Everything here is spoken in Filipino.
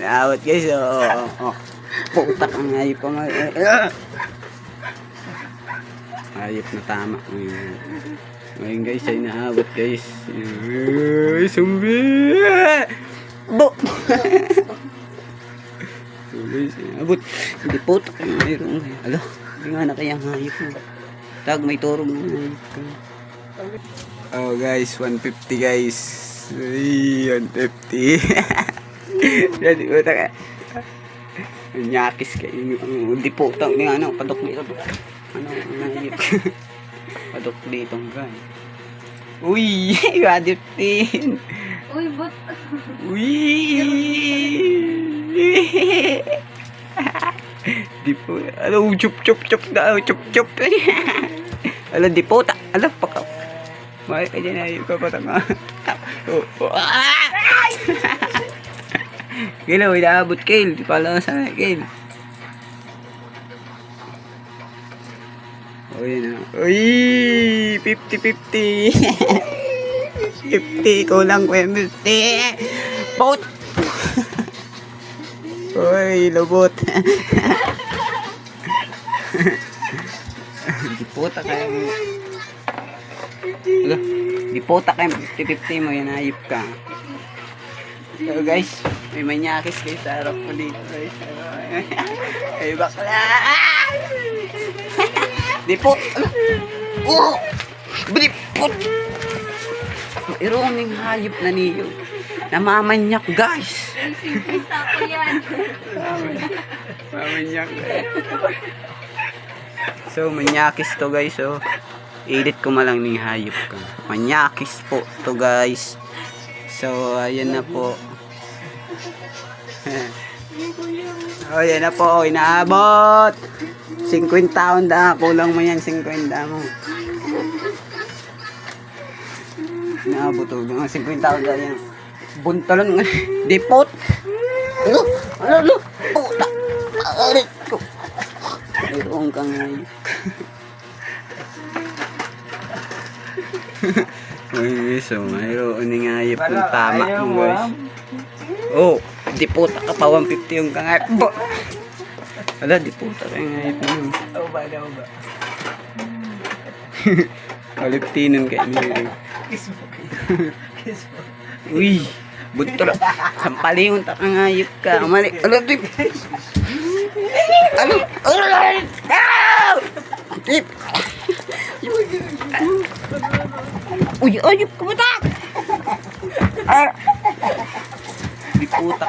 Naawat guys, oo. Oh, oh. Putak ang hayop ko nga. Ah! Hayop na tama. Ngayon, ngayon guys, ay naawat guys. Ay, sumbi! Bo! abot. Hindi putak ang mayroon. Alo, hindi nga na kaya ang hayop mo. Tag, may turog ng hayop ko. Oh guys, 150 guys. Ay, 150. Yan, uta ka. Nyakis kayo. Hindi po, tang ni ano, padok dito. Ano, ano, padok dito gan. Uy, gadipin. Uy, but... Uy. Di po, ano, chup chup chup na, chup chup. Alam, di po, ta, alam, paka. Mahal ka dyan, ayun ka pa tanga. Oh, oh, ah! Kailan, may naabot, Kail. Di pa lang sa akin, Kail. Oh, yun na. Uy! 50-50. 50, kulang ko yung 50. Boat! Uy, lubot. Di puta kayo. Alo, di puta kayo. 50-50 mo, yan ayip ka. So guys, may manyakis guys sa harap ko dito guys. Ay bakla! Di put! Oh! Di put! Mayroon ng hayop na niyo. Namamanyak guys! Kita ko yan. Mamanyak. so, manyakis to guys, oh. Edit ko malang ng hayop ka. Manyakis po to guys. So, ayan na po. Oh, ayan na po. Inaabot. 50 taon da. Kulang mo yan. 50 mo. Inaabot to. Mga 50 taon da yan. Buntalon nga. Dipot. Ano? Ano? Ano? Puta. Arit ko. Mayroon kang hayop. Uy, so mayroon ni hayop kung tama mo guys. Oh, di puta ka pa 150 yung kangayap. Bo! Ala, di puta ka yung hayop mo. Daw ba, daw ba? Kaliptinan ka ini. Kiss mo. Kiss mo. Uy, butol. Sampalingon ta kang hayop ka. Mali. Ala, di. Ano? Ala! Tip. Uy, ayop ka ba ta? Ah! Di puta.